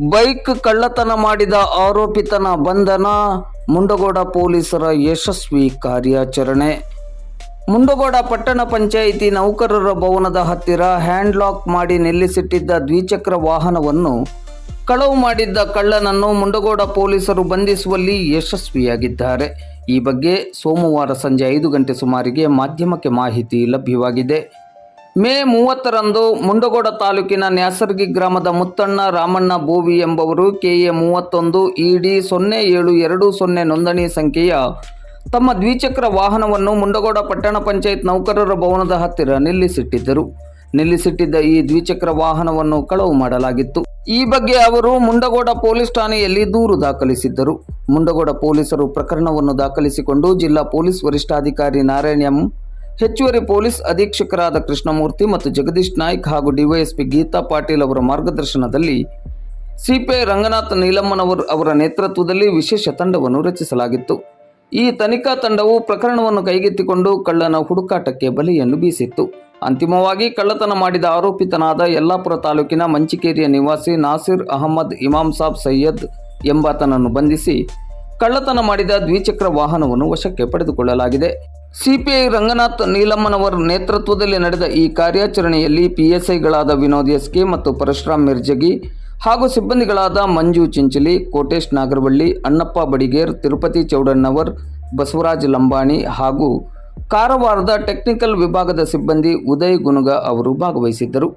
Bike ಕಳ್ಳತನ ಮಾಡಿದ ಆರೋಪಿತನ ಬಂಧನ, ಮುಂಡಗೋಡ ಪೊಲೀಸರ ಯಶಸ್ವಿ ಕಾರ್ಯಾಚರಣೆ. ಮುಂಡಗೋಡ ಪಟ್ಟಣ ಪಂಚಾಯಿತಿ ನೌಕರರ ಭವನದ ಹತ್ತಿರ ಹ್ಯಾಂಡ್ಲಾಕ್ ಮಾಡಿ ನಿಲ್ಲಿಸಿಟ್ಟಿದ್ದ ದ್ವಿಚಕ್ರ ವಾಹನವನ್ನು ಕಳವು ಮಾಡಿದ್ದ ಕಳ್ಳನನ್ನು ಮುಂಡಗೋಡ ಪೊಲೀಸರು ಬಂಧಿಸುವಲ್ಲಿ ಯಶಸ್ವಿಯಾಗಿದ್ದಾರೆ. ಈ ಬಗ್ಗೆ ಸೋಮವಾರ ಸಂಜೆ ಐದು ಗಂಟೆ ಸುಮಾರಿಗೆ ಮಾಧ್ಯಮಕ್ಕೆ ಮಾಹಿತಿ ಲಭ್ಯವಾಗಿದೆ. ಮೇ ಮೂವತ್ತರಂದು ಮುಂಡಗೋಡ ತಾಲೂಕಿನ ನ್ಯಾಸರ್ಗಿ ಗ್ರಾಮದ ಮುತ್ತಣ್ಣ ರಾಮಣ್ಣ ಬೋವಿ ಎಂಬವರು ಕೆಎ ಮೂವತ್ತೊಂದು ಇಡಿ ಸೊನ್ನೆ ಏಳು ಎರಡು ಸೊನ್ನೆ ನೋಂದಣಿ ಸಂಖ್ಯೆಯ ತಮ್ಮ ದ್ವಿಚಕ್ರ ವಾಹನವನ್ನು ಮುಂಡಗೋಡ ಪಟ್ಟಣ ಪಂಚಾಯತ್ ನೌಕರರ ಭವನದ ಹತ್ತಿರ ನಿಲ್ಲಿಸಿಟ್ಟಿದ್ದರು. ನಿಲ್ಲಿಸಿಟ್ಟಿದ್ದ ಈ ದ್ವಿಚಕ್ರ ವಾಹನವನ್ನು ಕಳವು ಮಾಡಲಾಗಿತ್ತು. ಈ ಬಗ್ಗೆ ಅವರು ಮುಂಡಗೋಡ ಪೊಲೀಸ್ ಠಾಣೆಯಲ್ಲಿ ದೂರು ದಾಖಲಿಸಿದ್ದರು. ಮುಂಡಗೋಡ ಪೊಲೀಸರು ಪ್ರಕರಣವನ್ನು ದಾಖಲಿಸಿಕೊಂಡು ಜಿಲ್ಲಾ ಪೊಲೀಸ್ ವರಿಷ್ಠಾಧಿಕಾರಿ ನಾರಾಯಣ ಎಂ ಹೆಚ್ಚುವರಿ ಪೊಲೀಸ್ ಅಧೀಕ್ಷಕರಾದ ಕೃಷ್ಣಮೂರ್ತಿ ಮತ್ತು ಜಗದೀಶ್ ನಾಯ್ಕ್ ಹಾಗೂ ಡಿವೈಎಸ್ಪಿ ಗೀತಾ ಪಾಟೀಲ್ ಅವರ ಮಾರ್ಗದರ್ಶನದಲ್ಲಿ ಸಿಪಿಐ ರಂಗನಾಥ ನೀಲಮ್ಮನವರ್ ಅವರ ನೇತೃತ್ವದಲ್ಲಿ ವಿಶೇಷ ತಂಡವನ್ನು ರಚಿಸಲಾಗಿತ್ತು. ಈ ತನಿಖಾ ತಂಡವು ಪ್ರಕರಣವನ್ನು ಕೈಗೆತ್ತಿಕೊಂಡು ಕಳ್ಳನ ಹುಡುಕಾಟಕ್ಕೆ ಬಲೆಯನ್ನು ಬೀಸಿತ್ತು. ಅಂತಿಮವಾಗಿ ಕಳ್ಳತನ ಮಾಡಿದ ಆರೋಪಿತನಾದ ಯಲ್ಲಾಪುರ ತಾಲೂಕಿನ ಮಂಚಿಕೇರಿಯ ನಿವಾಸಿ ನಾಸಿರ್ ಅಹಮದ್ ಇಮಾಮ್ ಸಾಬ್ ಸೈಯದ್ ಎಂಬಾತನನ್ನು ಬಂಧಿಸಿ ಕಳ್ಳತನ ಮಾಡಿದ ದ್ವಿಚಕ್ರ ವಾಹನವನ್ನು ವಶಕ್ಕೆ ಪಡೆದುಕೊಳ್ಳಲಾಗಿದೆ. ಸಿಪಿಐ ರಂಗನಾಥ್ ನೀಲಮ್ಮನವರ ನೇತೃತ್ವದಲ್ಲಿ ನಡೆದ ಈ ಕಾರ್ಯಾಚರಣೆಯಲ್ಲಿ ಪಿಎಸ್ಐಗಳಾದ ವಿನೋದ್ ಎಸ್ಕೆ ಮತ್ತು ಪರಶುರಾಮ್ ಮಿರ್ಜಗಿ ಹಾಗೂ ಸಿಬ್ಬಂದಿಗಳಾದ ಮಂಜು ಚಿಂಚಲಿ, ಕೋಟೇಶ್ ನಾಗರವಳ್ಳಿ, ಅಣ್ಣಪ್ಪ ಬಡಿಗೇರ್, ತಿರುಪತಿ ಚೌಡಣ್ಣವರ್, ಬಸವರಾಜ್ ಲಂಬಾಣಿ ಹಾಗೂ ಕಾರವಾರದ ಟೆಕ್ನಿಕಲ್ ವಿಭಾಗದ ಸಿಬ್ಬಂದಿ ಉದಯ್ ಗುನುಗ ಅವರು ಭಾಗವಹಿಸಿದ್ದರು.